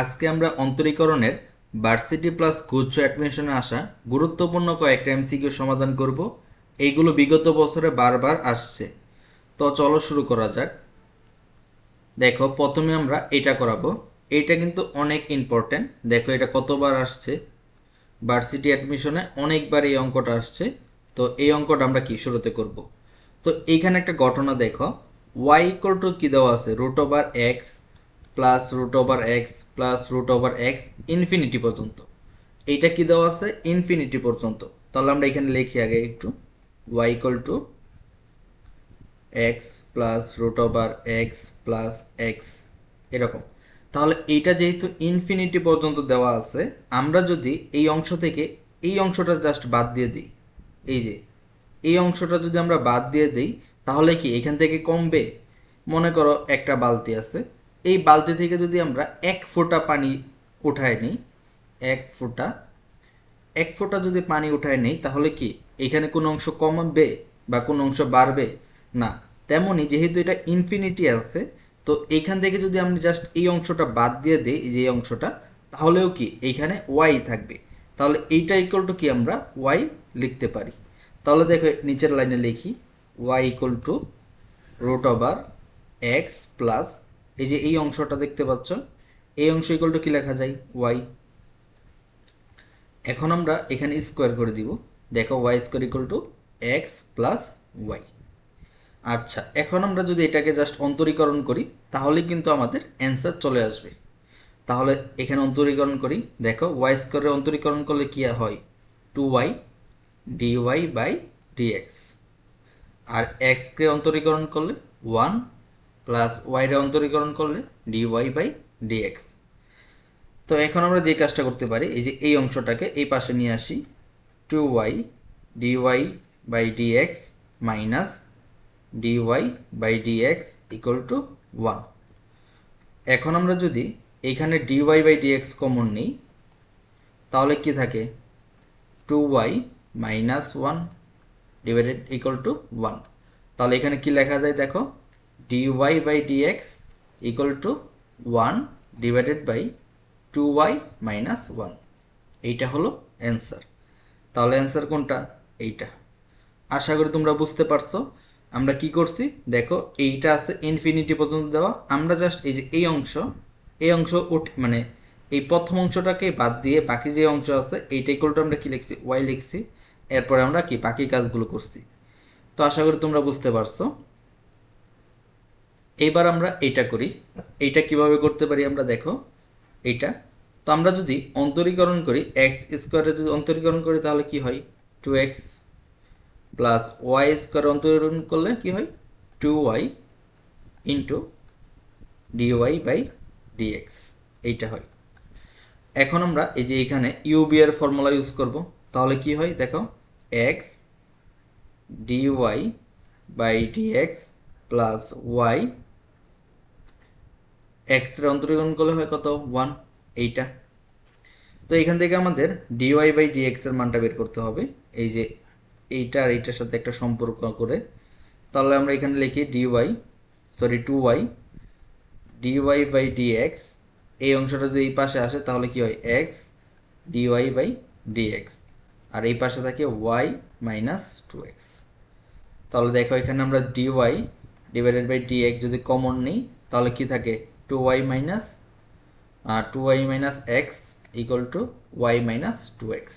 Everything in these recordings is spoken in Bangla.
আজকে আমরা অন্তরীকরণের ভার্সিটি প্লাস গুচ্ছ অ্যাডমিশনে আসা গুরুত্বপূর্ণ কয়েকটা এমসিকিউ সমাধান করব। এইগুলো বিগত বছরে বারবার আসছে। তো চলো শুরু করা যাক। দেখো, প্রথমে আমরা এটা করাবো। এটা কিন্তু অনেক ইম্পর্ট্যান্ট দেখো, এটা কতবার আসছে? ভার্সিটি অ্যাডমিশনে অনেকবার এই অঙ্কটা আসছে। তো এই অঙ্কটা আমরা কি? শুরুতে করব। তো এইখানে একটা ঘটনা দেখো। ওয়াই ইকুয়াল টু কী দেওয়া আছে? Root over x plus root over x plus root over x infinity পর্যন্ত। এইটা কি দেওয়া আছে? ইনফিনিটি পর্যন্ত। তাহলে আমরা এখানে লিখি আগে একটু। Y equal to x plus root over x plus x এরকম। তাহলে এইটা যেহেতু ইনফিনিটি পর্যন্ত দেওয়া আছে, আমরা যদি এই অংশ থেকে এই অংশটা জাস্ট বাদ দিয়ে দিই, এই যে, এই অংশটা যদি আমরা বাদ দিয়ে দিই, তাহলে কি এখান থেকে কমবে? মনে করো একটা বালতি আছে। এই বালতি থেকে যদি আমরা এক ফোঁটা পানি উঠায় নিই, এক ফোঁটা এক ফোঁটা যদি পানি উঠায় নেই, তাহলে কি এখানে কোনো অংশ কমবে বা কোনো অংশ বাড়বে? না তেমনই যেহেতু এটা ইনফিনিটি আছে, তো এইখান থেকে যদি আমি জাস্ট এই অংশটা বাদ দিয়ে দিই যে অংশটা, তাহলেও কি এইখানে ওয়াই থাকবে? তাহলে এইটা ইকুয়াল টু কি আমরা ওয়াই লিখতে পারি। তাহলে দেখো নিচের লাইনে লিখি y equal to root over x plus এই যে এই অংশটা দেখতে পাচ্ছ, এই অংশ ইকুয়াল টু কি লেখা যায়? ওয়াই এখন আমরা এখানে স্কোয়ার করে দিব। দেখো y square equal to x plus y আচ্ছা এখন আমরা যদি এটাকে জাস্ট অন্তরীকরণ করি, তাহলে কিন্তু আমাদের অ্যান্সার চলে আসবে। তাহলে এখানে অন্তরীকরণ করি। দেখো ওয়াই স্কোয়ারে অন্তরীকরণ করলে কি হয়? Two y d y by d x আর এক্সকে অন্তরীকরণ করলে ওয়ান প্লাস ওয়াইরে অন্তরীকরণ করলে ডি ওয়াই বাই ডিএক্স তো এখন আমরা যে কাজটা করতে পারি, এই যে এই অংশটাকে এই পাশে নিয়ে আসি two y d y by dx minus dy by dx equal to one এখন আমরা যদি এখানে dy বাই dx কমন নিই, তাহলে কি থাকে? Two y minus one divided equal to one তাহলে এখানে কি লেখা যায় দেখো? Dy by dx equal to one divided by two y minus one এইটা হলো অ্যান্সার তাহলে অ্যান্সার কোনটা? এইটা। আশা করি তোমরা বুঝতে পারছ। আমরা কি করছি? দেখো, এইটা আছে ইনফিনিটি পর্যন্ত দেওয়া। আমরা জাস্ট এই যে এই অংশ এই অংশ উঠ মানে এই প্রথম অংশটাকে বাদ দিয়ে বাকি যে অংশ আছে, এইটা ইকুয়ালটা আমরা কি লিখছি? ওয়াই লিখছি। এরপরে আমরা কি বাকি কাজগুলো করছি? তো আশা করি তোমরা বুঝতে পারছ। এবার আমরা এইটা করি। এইটা কীভাবে করতে পারি আমরা দেখো। এইটা। তো আমরা যদি অন্তরীকরণ করি এক্স স্কোয়ারে যদি অন্তরীকরণ করি তাহলে কি হয়? Two x plus y square অন্তরীকরণ করলে কি হয়? Two y into dy by dx এইটা হয়। এখন আমরা এই যে এখানে ইউবি এর ফর্মুলা ইউজ করব। তাহলে কি হয়? দেখো x dy by dx plus y এক্সের অন্তরীকরণ করলে হয় কত? ওয়ান এইটা। তো এখান থেকে আমাদের ডিওয়াই বাই ডিএক্স এর মানটা বের করতে হবে। এই যে এইটা আর এইটার সাথে একটা সম্পর্ক করে। তাহলে আমরা এখানে লিখি dy sorry two y dy by dx এই অংশটা যদি এই পাশে আসে, তাহলে কি হয়? এক্স ডিওয়াই বাই ডিএক্স আর এই পাশে থাকে ওয়াই মাইনাস টু এক্স তাহলে দেখো এখানে আমরা ডিওয়াই ডিভাইডেড বাই ডিএক্স যদি কমন নিই, তাহলে কি থাকে? Two y minus two y minus x equal to y minus two x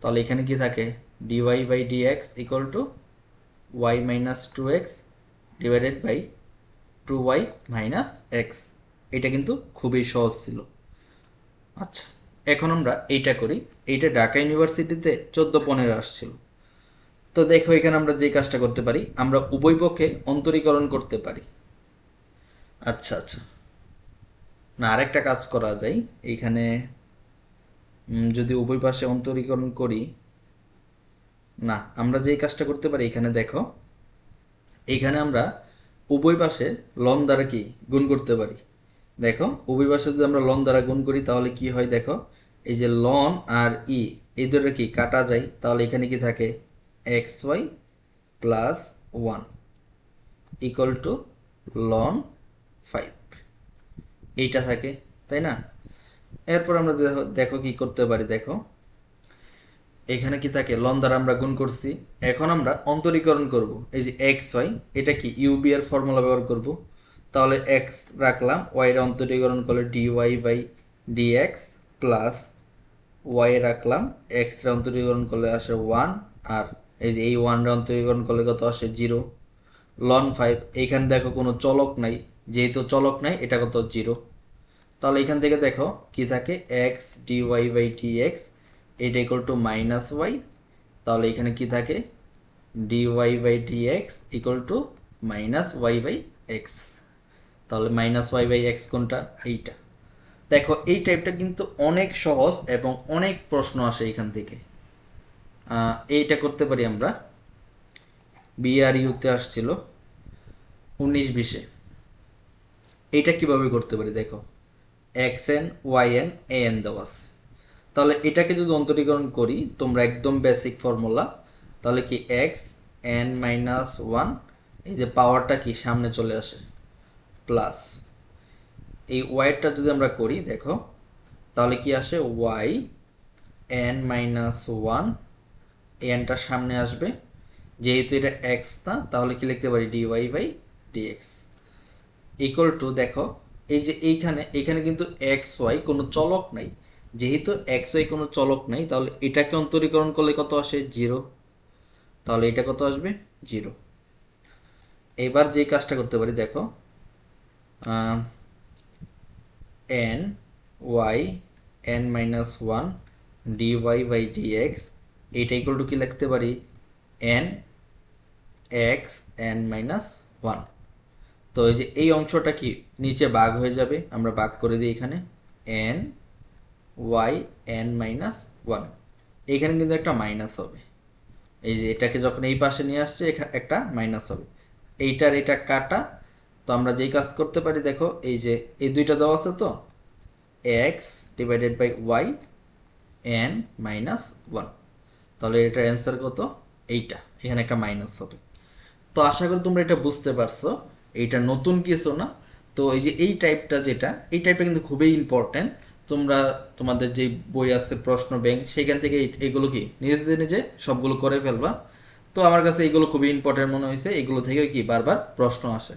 তাহলে এখানে কি থাকে? dy by dx equal to y minus 2x divided by 2y minus x. এটা কিন্তু খুবই সহজ ছিল। আচ্ছা এখন আমরা এইটা করি। এইটা ঢাকা ইউনিভার্সিটিতে চোদ্দ পনেরো আসছিল। তো দেখো, এখানে আমরা যে কাজটা করতে পারি, আমরা উভয় পক্ষে অন্তরীকরণ করতে পারি। আচ্ছা আচ্ছা। না, আরেকটা কাজ করা যায়। এইখানে যদি উভয় পাশে অন্তরীকরণ করি, না, আমরা যেই কাজটা করতে পারি, এখানে দেখো এইখানে আমরা উভয় পাশে লন দ্বারা কি গুণ করতে পারি? দেখো, উভয় পাশে যদি আমরা লন দ্বারা গুণ করি, তাহলে কি হয় দেখো, এই যে লন আর ই, এই দুটো কি কাটা যায়? তাহলে এখানে কি থাকে? X y plus one equal to ln five. এইটা থাকে, তাই না? এরপর আমরা দেখো কি করতে পারি, দেখো। এখানে কি থাকে? লন দ্বারা আমরা গুণ করছি। এখন আমরা অন্তরীকরণ করব। এই যে এক্স ওয়াই এটা কি? ইউবি এর ফর্মুলা ব্যবহার করব। তাহলে এক্স রাখলাম ওয়াই এর অন্তরীকরণ করলে d y by d x plus y রাখলাম এক্সের অন্তরীকরণ করলে আসে ওয়ান আর এই যে এই ওয়ানের অন্তরীকরণ করলে কত আসে জিরো লন ফাইভ এইখানে দেখো কোনো চলক নাই, যেহেতু চলক নাই, এটা কত? জিরো তাহলে এখান থেকে দেখো কি থাকে x d y by d x এটা ইকুয়াল টু মাইনাস ওয়াই তাহলে এখানে কি থাকে? D y by d x equal to minus y by x তাহলে মাইনাস ওয়াই বাই এক্স কোনটা? এইটা। দেখো, এই টাইপটা কিন্তু অনেক সহজ এবং অনেক প্রশ্ন আসে এখান থেকে। এইটা করতে পারি আমরা। বিআরইউতে আসছিল উনিশ বিশে। এইটা কীভাবে করতে পারি দেখো? X n, y n, a n দেওয়া আছে। তাহলে এটাকে যদি অন্তরীকরণ করি, তোমরা একদম বেসিক ফর্মুলা তাহলে কি এক্স এন মাইনাস ওয়ান এই যে পাওয়ারটা কি সামনে চলে আসে প্লাস এই ওয়াইটা যদি আমরা করি, দেখো, তাহলে কি আসে ওয়াই এন মাইনাস ওয়ান এনটা সামনে আসবে। যেহেতু এটা এক্স না, তাহলে কি লিখতে পারি d y by dx equal to দেখো এই যে এইখানে, এখানে কিন্তু এক্স ওয়াই কোনো চলক নাই। যেহেতু এক্স ওয়াই কোনো চলক নাই, তাহলে এটাকে অন্তরীকরণ করলে কত আসে? জিরো। তাহলে এটা কত আসবে? জিরো। এবার যে কাজটা করতে পারি, দেখো। N y n minus one d y by d x এইটা ইকুয়াল টু কি লিখতে পারি? N x n minus one তো এই যে এই অংশটা কি নিচে ভাগ হয়ে যাবে? আমরা ভাগ করে দিই এখানে। N y n minus one এইখানে কিন্তু একটা মাইনাস হবে। এই যে এটাকে যখন এই পাশে নিয়ে আসছে একটা মাইনাস হবে। এইটার এটা কাটা। তো আমরা যেই কাজ করতে পারি, দেখো, এই যে এই দুইটা দেওয়া আছে তো? X divided by y n minus one তাহলে এটার অ্যান্সার কত? এইটা। এখানে একটা মাইনাস হবে। তো আশা করি তোমরা এটা বুঝতে পারছ। এইটা নতুন কিছু না। তো এই যে এই টাইপটা যেটা, এই টাইপটা কিন্তু খুবই ইম্পর্ট্যান্ট তোমরা, তোমাদের যে বই আছে, প্রশ্ন ব্যাংক সেখান থেকে এগুলো কি, নিজে নিজে সবগুলো করে ফেলবা। তো আমার কাছে এগুলো খুবই ইম্পর্ট্যান্ট মনে হয়েছে। এগুলো থেকে কি বারবার প্রশ্ন আসে।